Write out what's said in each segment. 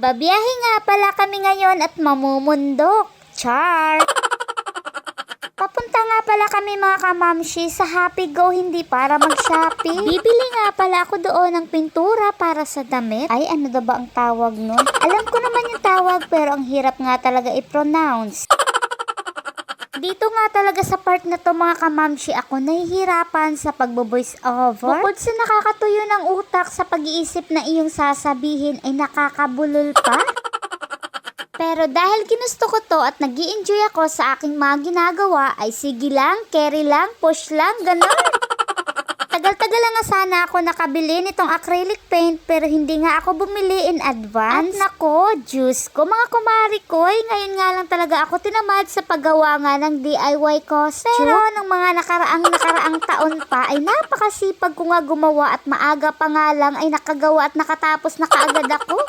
Babiyahe nga pala kami ngayon at mamumundok. Char! Papunta nga pala kami mga kamamshi sa Happy Go hindi para mag-shopping. Bibili nga pala ako doon ng pintura para sa damit. Ay, ano daw ba ang tawag nun? Alam ko naman yung tawag pero ang hirap nga talaga i-pronounce. Dito nga talaga sa part na to mga kamamshi ako nahihirapan sa pagbo-voice over. Bukod sa nakakatuyo ng utak sa pag-iisip na iyong sasabihin ay nakakabulol pa. Pero dahil ginusto ko to at nag enjoy ako sa aking mga ginagawa ay sige lang, carry lang, push lang, ganon. Lang nga sana ako nakabili nitong acrylic paint pero hindi nga ako bumili in advance. At nako, Diyos ko mga kumari ko, ay ngayon nga lang talaga ako tinamad sa paggawa nga ng DIY costume. Pero nung mga nakaraang nakaraang taon pa ay napakasipag ko nga gumawa at maaga pa nga lang ay nakagawa at nakatapos na kaagad ako.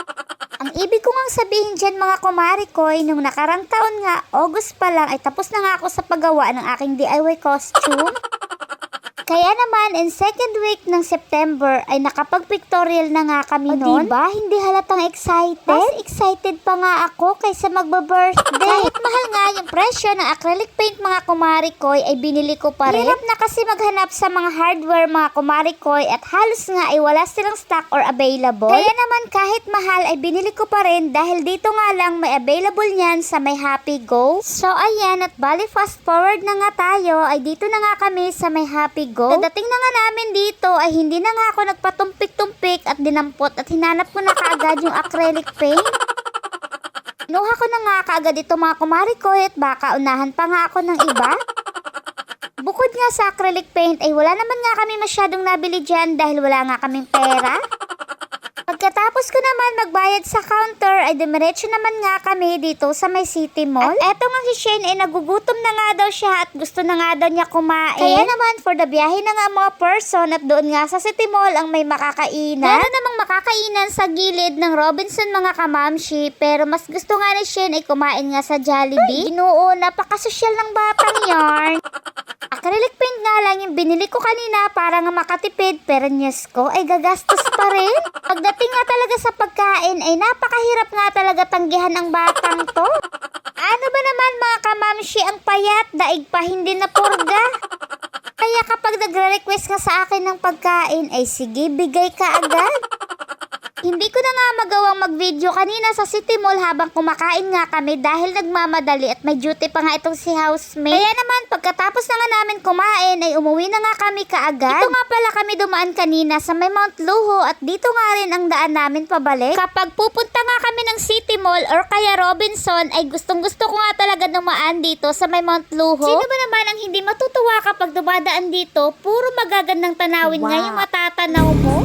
Ang ibig ko ngang sabihin dyan mga kumari ko, ay nung nakarang taon nga, August pa lang, ay tapos na nga ako sa paggawa ng aking DIY costume. Kaya naman, in second week ng September, ay nakapag-pictorial na nga kami noon. Diba? Hindi halatang excited? Mas excited pa nga ako kaysa magba-birthday. Kahit mahal nga yung presyo ng acrylic paint mga kumari ko, ay binili ko pa rin. Hirap na kasi maghanap sa mga hardware mga kumari ko, at halos nga ay wala silang stock or available. Kaya naman kahit mahal ay binili ko pa rin dahil dito nga lang may available niyan sa may Happy Go. So ayan at bali fast forward na nga tayo ay dito na nga kami sa may Happy Go. Dadating na nga namin dito ay hindi na nga ako nagpatumpik-tumpik at dinampot at hinanap ko na kaagad yung acrylic paint. Nuha ko na nga kaagad ito mga kumari ko at baka unahan pa nga ako ng iba. Bukod nga sa acrylic paint ay wala naman nga kami masyadong nabili dyan dahil wala nga kaming pera. Pagkatapos ko naman magbayad sa counter ay dumiretso naman nga kami dito sa may city mall. At eto nga si Shane ay nagugutom na nga daw siya at gusto na nga daw niya kumain. Kaya naman for the biyahe na nga mga person at doon nga sa city mall ang may makakainan. Meron namang makakainan sa gilid ng Robinson mga kamamshi pero mas gusto nga ni Shane ay kumain nga sa Jollibee. Ginoo, napakasosyal ng batang yarn. Acrylic paint nga lang yung binili ko kanina para nga makatipid pero nyes ko ay gagastos pa rin. Pagdating nga talaga sa pagkain ay napakahirap nga talaga tanggihan ang batang to. Ano ba naman mga kamamshi ang payat daig pa hindi na purga? Kaya kapag nagre-request ka sa akin ng pagkain ay sige bigay ka agad. Hindi ko na nga magawang mag-video kanina sa City Mall habang kumakain nga kami dahil nagmamadali at may duty pa nga itong si housemate. Kaya naman pagkatapos na nga namin kumain ay umuwi na nga kami kaagad. Ito nga pala kami dumaan kanina sa may Mount Luho at dito nga rin ang daan namin pabalik. Kapag pupunta nga kami ng City Mall or kaya Robinson ay gustong gusto ko nga talaga dumaan dito sa may Mount Luho. Sino ba naman ang hindi matutuwa kapag dumadaan dito? Puro magagandang tanawin nga yung matatanaw mo.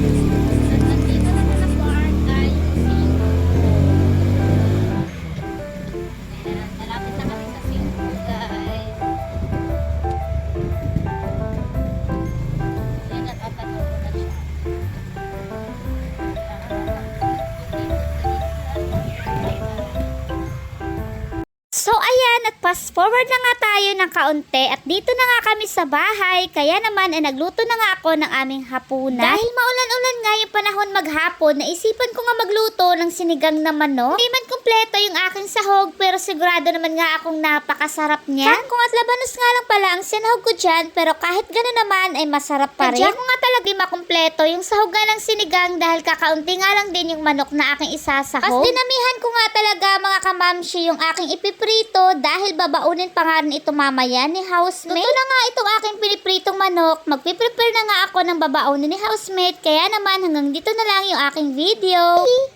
Ayan, at fast forward na nga tayo ng kaunti at dito na nga kami sa bahay. Kaya naman ay nagluto na nga ako ng aming hapunan. Dahil maulan-ulan nga yung panahon maghapon, naisipan ko nga magluto ng sinigang na manok. Hindi man kumpleto yung aking sahog pero sigurado naman nga akong napakasarap niya. Kangkong at labanos nga lang pala ang sinahog ko dyan pero kahit gano'n naman ay masarap pa rin. Kaya ko nga talaga makumpleto yung sahog nga ng sinigang dahil kakaunti nga lang din yung manok na aking isasahog. Pas dinamihan ko nga talaga mga kamamshi yung aking ipiprito dahil babaunin pa nga rin ito mamaya ni housemate. Luto na nga itong aking pinipritong manok. Magpiprepare na nga ako ng babaunin ni housemate. Kaya naman hanggang dito na lang yung aking video.